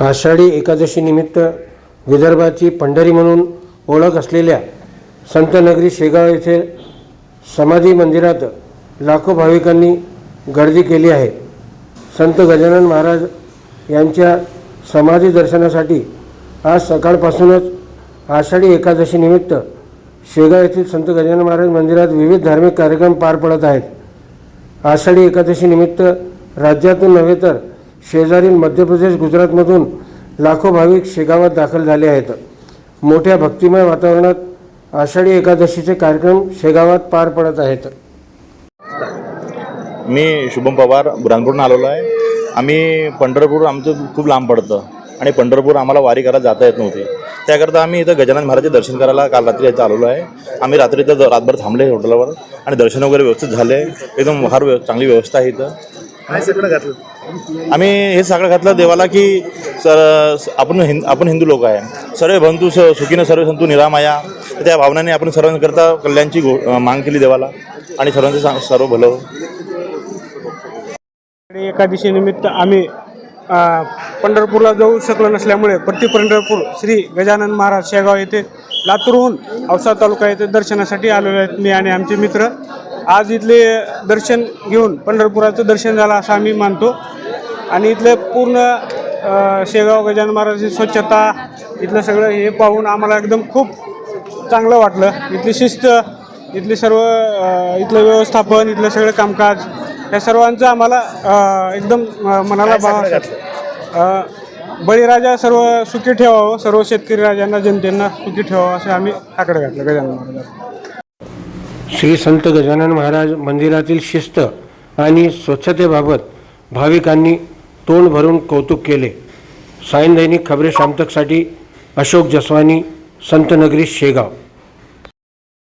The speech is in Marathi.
आषाढी एकादशीनिमित्त विदर्भाची पंढरी म्हणून ओळख असलेल्या संतनगरी शेगाव येथे समाधी मंदिरात लाखो भाविकांनी गर्दी केली आहे. संत गजानन महाराज यांच्या समाधी दर्शनासाठी आज सकाळपासूनच आषाढी एकादशीनिमित्त शेगाव येथील संत गजानन महाराज मंदिरात विविध धार्मिक कार्यक्रम पार पडत आहेत. आषाढी एकादशीनिमित्त राज्यातून नव्हे तर शेजारील मध्य प्रदेश गुजरातमधून लाखो भाविक शेगावात दाखल झाले आहेत. मोठ्या भक्तिमय वातावरणात आषाढी एकादशीचे कार्यक्रम शेगावात पार पडत आहेत. मी शुभम पवार बुरानपूरनं आलेलो आहे. आम्ही पंढरपूर आमचं खूप लांब पडतं आणि पंढरपूर आम्हाला वारी करायला जाता येत नव्हती. त्याकरता आम्ही इथं गजानन महाराजचे दर्शन करायला काल रात्री इथं आलेलो आहे. आम्ही रात्री इथं रातभर थांबले हॉटेलवर आणि दर्शन वगैरे व्यवस्थित झाले. एकदम फार व्यव चांगली व्यवस्था आहे इथं. काय सगळं घातलं. आम्ही हे सगळं घातलं देवाला की सर आपण हिंद आपण हिंदू लोक आहे. सर्व बंधू स सुखीनं सर्व संतू निरामाया. त्या भावनाने आपण सर्वांकरता कल्याणची घो मांग केली देवाला. आणि सर्वांचं सा- सर्व भलं. हो. आणि आम्ही पंढरपूरला जाऊ शकलो नसल्यामुळे प्रति पंढरपूर श्री गजानन महाराज शेगाव येथे लातूरहून औसा तालुका येथे दर्शनासाठी आलेलो आहेत मी आणि आमचे मित्र. आज इथले दर्शन घेऊन पंढरपुराचं दर्शन झालं असं आम्ही मानतो. आणि इथले पूर्ण शेगाव गजानन महाराजांची स्वच्छता इथलं सगळं हे पाहून आम्हाला एकदम खूप चांगलं वाटलं. इथली शिस्त इथली सर्व इथलं व्यवस्थापन इथलं सगळं कामकाज या सर्वांचं आम्हाला एकदम मनाला भाव अ, बळीराजा सर्व सुखी ठेवावं सर्व शेतकरी राजांना जनतेना सुखी ठेवावं असं आम्ही आकडे घातलं गजानन महाराज श्री संत गजानन महाराज मंदिरातील शिस्त आणि स्वच्छतेबाबत भाविकांनी तोंड भरून कौतुक केले. सायन दैनिक खबरे शामतकसाठी अशोक जसवानी संतनगरी शेगाव.